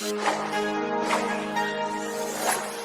Thank you.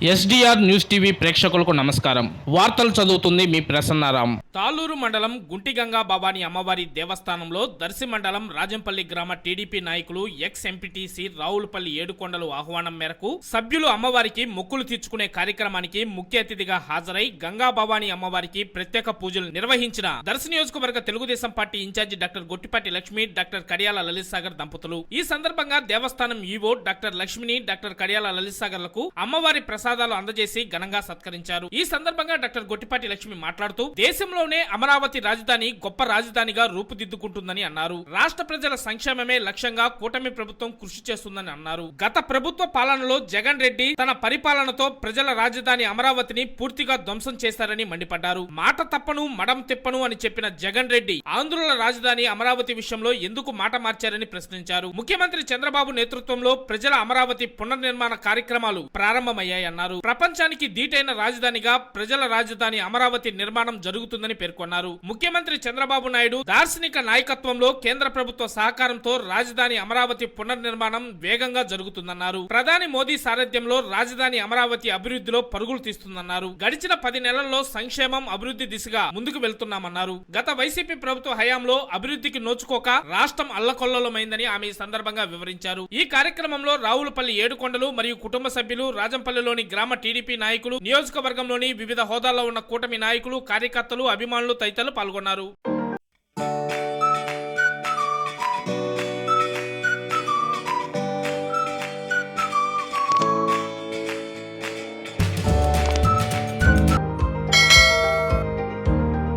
SDR news TV ప్రేక్షకులకు నమస్కారం. వార్తలు చదువుతుంది మీ ప్రసన్నారాం. తాలూరు మండలం గుంటిగంగా భవాని అమ్మవారి దేవస్థానంలో దర్శి మండలం రాజంపల్లి గ్రామ టీడీపీ నాయకులు ఎక్స్ ఎంపీటీసీ రావులపల్లి ఏడుకొండలు ఆహ్వానం మేరకు సభ్యులు అమ్మవారికి మొక్కులు తీర్చుకునే కార్యక్రమానికి ముఖ్య అతిథిగా హాజరై గంగా భవాని అమ్మవారికి ప్రత్యేక పూజలు నిర్వహించిన దర్శి నియోజకవర్గ Telugu Desam party in-charge doctor Gottipati Lakshmi doctor Kadiyala Lalith Sagar దంపతులు. ఈ సందర్భంగా దేవస్థానం ఈవో డాక్టర్ లక్ష్మిని డాక్టర్ కడియాల లలిత్ సాగర్లకు అమ్మవారి ప్రసాదాలు అందజేసి ఘనంగా సత్కరించారు. ఈ సందర్భంగా డాక్టర్ గొట్టిపాటి లక్ష్మి మాట్లాడుతూ దేశంలోనే అమరావతి రాజధాని గొప్ప రాజధానిగా రూపుదిద్దుకుంటుందని అన్నారు. రాష్ట్ర ప్రజల సంక్షేమమే లక్ష్యంగా కూటమి ప్రభుత్వం కృషి చేస్తుందని అన్నారు. గత ప్రభుత్వ పాలనలో జగన్ రెడ్డి తన పరిపాలనతో ప్రజల రాజధాని అమరావతిని పూర్తిగా ధ్వంసం చేశారని మండిపడ్డారు. మాట తప్పను మడం తిప్పను అని చెప్పిన జగన్ రెడ్డి ఆంధ్రుల రాజధాని అమరావతి విషయంలో ఎందుకు మాట మార్చారని ప్రశ్నించారు. ముఖ్యమంత్రి చంద్రబాబు నేతృత్వంలో ప్రజల అమరావతి పునర్నిర్మాణ కార్యక్రమాలు ప్రారంభమయ్యాయన్నారు. ప్రపంచానికి దీటైన రాజధానిగా ప్రజల రాజధాని అమరావతి నిర్మాణం జరుగుతుందని పేర్కొన్నారు. ముఖ్యమంత్రి చంద్రబాబు నాయుడు దార్శనిక నాయకత్వంలో కేంద్ర ప్రభుత్వ సహకారంతో రాజధాని అమరావతి పునర్నిర్మాణం వేగంగా జరుగుతుందన్నారు. ప్రధాని మోదీ సారథ్యంలో రాజధాని అమరావతి అభివృద్ధిలో పరుగులు తీస్తుందన్నారు. గడిచిన పది నెలల్లో సంక్షేమం అభివృద్ధి దిశగా ముందుకు వెళ్తున్నామన్నారు. గత వైసీపీ ప్రభుత్వ హయాంలో అభివృద్ధికి నోచుకోక రాష్ట్రం అల్లకొల్లలమైందని ఆమె ఈ సందర్భంగా వివరించారు. ఈ కార్యక్రమంలో రావులపల్లి ఏడుకొండలు మరియు కుటుంబ సభ్యులు రాజంపల్లిలోని గ్రామ టీడీపీ నాయకులు నియోజకవర్గంలోని వివిధ హోదాల్లో ఉన్న కూటమి నాయకులు కార్యకర్తలు అభిమానులు తదితరులు పాల్గొన్నారు.